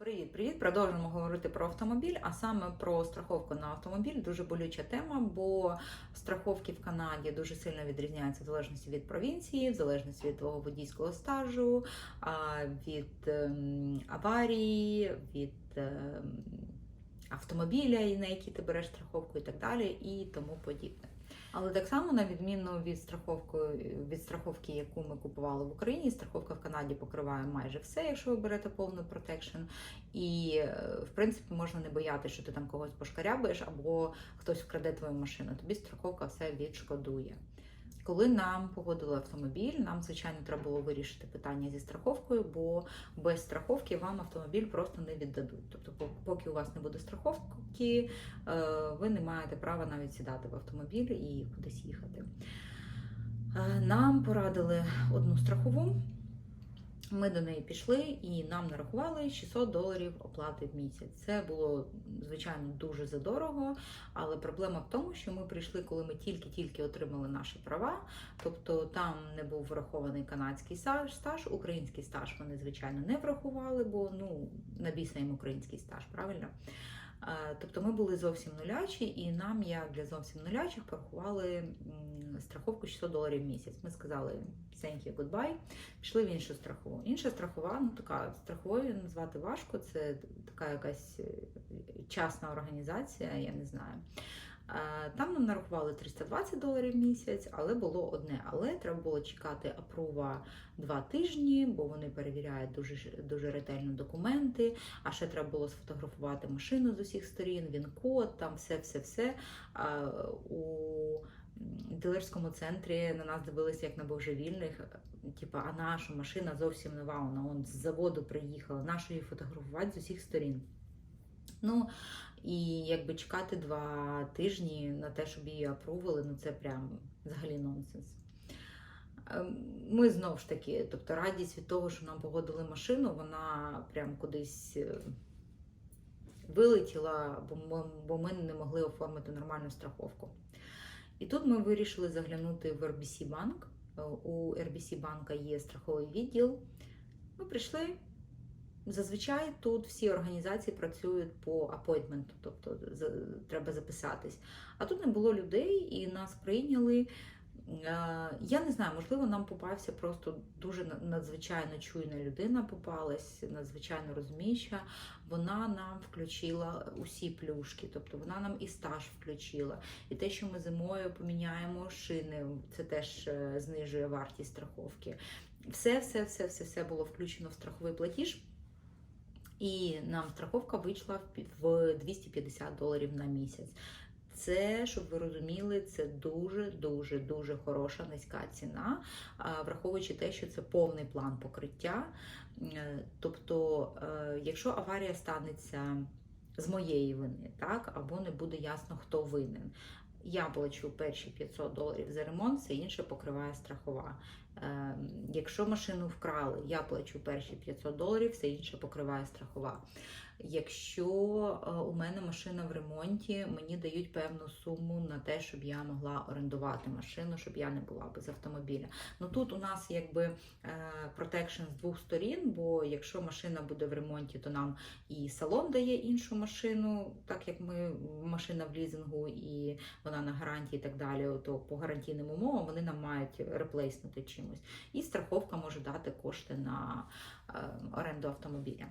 Привіт, привіт! Продовжуємо говорити про автомобіль, а саме про страховку на автомобіль. Дуже болюча тема, бо страховки в Канаді дуже сильно відрізняються в залежності від провінції, в залежності від твого водійського стажу, від ем, аварії, від ем, автомобіля, на який ти береш страховку, і так далі, і тому подібне. Але так само, на відміну від страховки, від страховки, яку ми купували в Україні, страховка в Канаді покриває майже все, якщо ви берете повний протекшн. І е, в принципі можна не боятися, що ти там когось пошкарябаєш або хтось вкраде твою машину. Тобі страховка все відшкодує. Коли нам погодили автомобіль, нам звичайно треба було вирішити питання зі страховкою, бо без страховки вам автомобіль просто не віддадуть. Тобто, поки у вас не буде страховки, е, ви не маєте права навіть сідати в автомобіль і кудись їхати. Е, Нам порадили одну страхову. Ми до неї пішли і нам нарахували 600 доларів оплати в місяць. Це було звичайно дуже задорого, але проблема в тому, що ми прийшли, коли ми тільки-тільки отримали наші права. Тобто там не був врахований канадський стаж, український стаж вони звичайно не врахували, бо ну на їм український стаж, правильно? Е, Тобто ми були зовсім нулячі, і нам, як для зовсім нулячих, порахували страховку 600 доларів в місяць. Ми сказали thank you, goodbye, пішли в іншу страхову. Інша страхова, ну така страховою назвати важко, це така якась е, частна організація, я не знаю. Е, Там нам нарахували 320 доларів в місяць, але було одне. Але треба було чекати апрува два тижні, бо вони перевіряють дуже дуже ретельно документи. А ще треба було сфотографувати машину з усіх сторін, він-код, там все-все-все. У дилерському центрі на нас дивилися як на божевільних. Типа, а наша машина зовсім нова, вона он з заводу приїхала, нашу її фотографувати з усіх сторін. Ну, і якби чекати два тижні на те, щоб її апрували, ну це прям взагалі нонсенс. Ем, Ми знов ж таки, тобто радість від того, що нам погодили машину, вона прям кудись е, вилетіла, бо ми, бо ми не могли оформити нормальну страховку. І тут ми вирішили заглянути в RBC банк. Е, У RBC банка є страховий відділ. Ми прийшли. Зазвичай тут всі організації працюють по апойнтменту, тобто треба записатись. А тут не було людей і нас прийняли. Е, Я не знаю, можливо, нам попався просто дуже надзвичайно чуйна людина попалась, надзвичайно розуміюча. Вона нам включила усі плюшки, тобто вона нам і стаж включила, і те, що ми зимою поміняємо шини, це теж е, знижує вартість страховки. Все, все, все, все, все було включено в страховий платіж. І нам страховка вийшла в пі- в 250 доларів на місяць. Це, щоб ви розуміли, це дуже дуже дуже хороша низька ціна, враховуючи те, що це повний план покриття. Е, Тобто, е, якщо аварія станеться з моєї вини, так, або не буде ясно, хто винен. Я плачу перші 500 доларів за ремонт, все інше покриває страхова. Е, Якщо машину вкрали, я плачу перші 500 доларів, все інше покриває страхова. Якщо е, у мене машина в ремонті, мені дають певну суму на те, щоб я могла орендувати машину, щоб я не була без автомобіля. Ну тут у нас якби протекшн з двох сторін, бо якщо машина буде в ремонті, то нам і салон дає іншу машину, так як ми машина в лізингу і вона на гарантії і так далі, то по гарантійним умовам вони нам мають реплейснути чимось. І страховка може дати кошти на е, оренду автомобіля.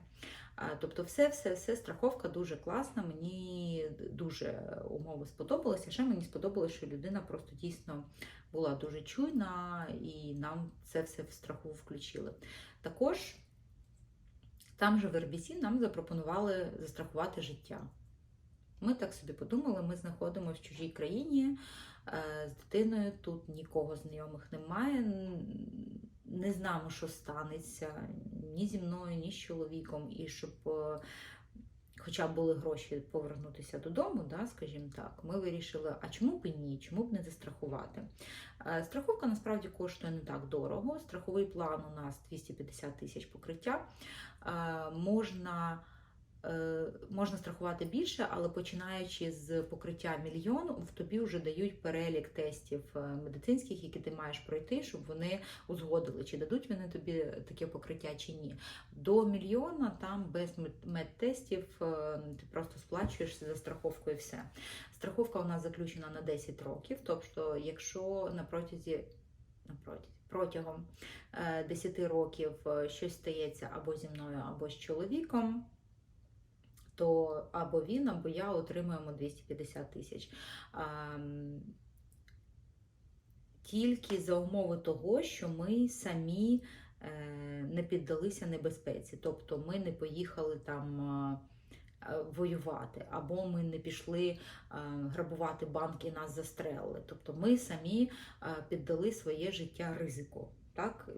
Е, Тобто, все, все, все, страховка дуже класна. Мені дуже умови сподобалися. Ще мені сподобалося, що людина просто дійсно була дуже чуйна, і нам це все в страху включили. Також там же в RBC нам запропонували застрахувати життя. Ми так собі подумали, ми знаходимося в чужій країні з дитиною, тут нікого знайомих немає. Не знаємо, що станеться ні зі мною, ні з чоловіком, і щоб е, хоча б були гроші повернутися додому, да, скажімо так, ми вирішили, а чому б і ні, чому б не застрахувати? Е, Страховка насправді коштує не так дорого. Страховий план у нас 250 тисяч покриття. Е, Можна е, можна страхувати більше, але починаючи з покриття мільйон, в тобі вже дають перелік тестів е, медицинських, які ти маєш пройти, щоб вони узгодили, чи дадуть вони тобі таке покриття чи ні. До мільйона там без мед- медтестів е, ти просто сплачуєш за страховку і все. Страховка у нас заключена на 10 років, тобто, якщо на протязі протягом е, 10 років е, щось стається або зі мною, або з чоловіком, то або він, або я отримуємо 250 тисяч. Тільки за умови того, що ми самі е, не піддалися небезпеці, тобто ми не поїхали там. е, е, Воювати, або ми не пішли грабувати банк і нас застрелили. Тобто ми самі піддали своє життя ризику. Так?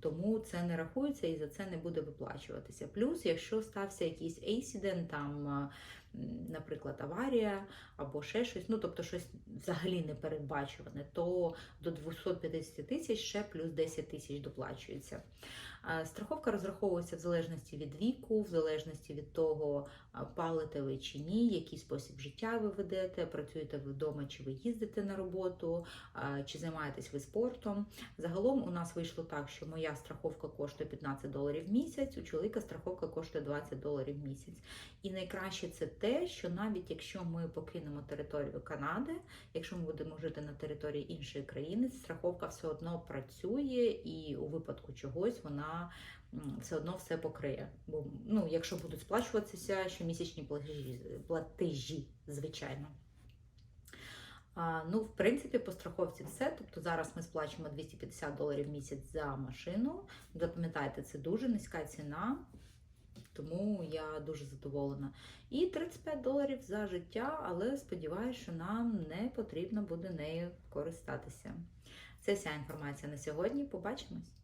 Тому це не рахується і за це не буде виплачуватися. Плюс, якщо стався якийсь ейсідент, там, наприклад, аварія або ще щось, ну тобто щось взагалі не передбачуване, то до 250 тисяч ще плюс 10 тисяч доплачується. Страховка розраховується в залежності від віку, в залежності від того, палите ви чи ні, який спосіб життя ви ведете, працюєте ви вдома, чи ви їздите на роботу, чи займаєтесь ви спортом. Загалом у нас вийшло так, що моя страховка коштує 15 доларів в місяць, у чоловіка страховка коштує 20 доларів в місяць. І найкраще це те, що навіть якщо ми покинемо територію Канади, якщо ми будемо жити на території іншої країни, страховка все одно працює, і у випадку чогось вона все одно все покриє. Бо ну, якщо будуть сплачуватися щомісячні платежі, платежі звичайно. Ну, в принципі, по страховці все. Тобто зараз ми сплачуємо 250 доларів в місяць за машину. Запам'ятайте, це дуже низька ціна, тому я дуже задоволена. І 35 доларів за життя, але сподіваюся, що нам не потрібно буде нею користатися. Це вся інформація на сьогодні. Побачимось!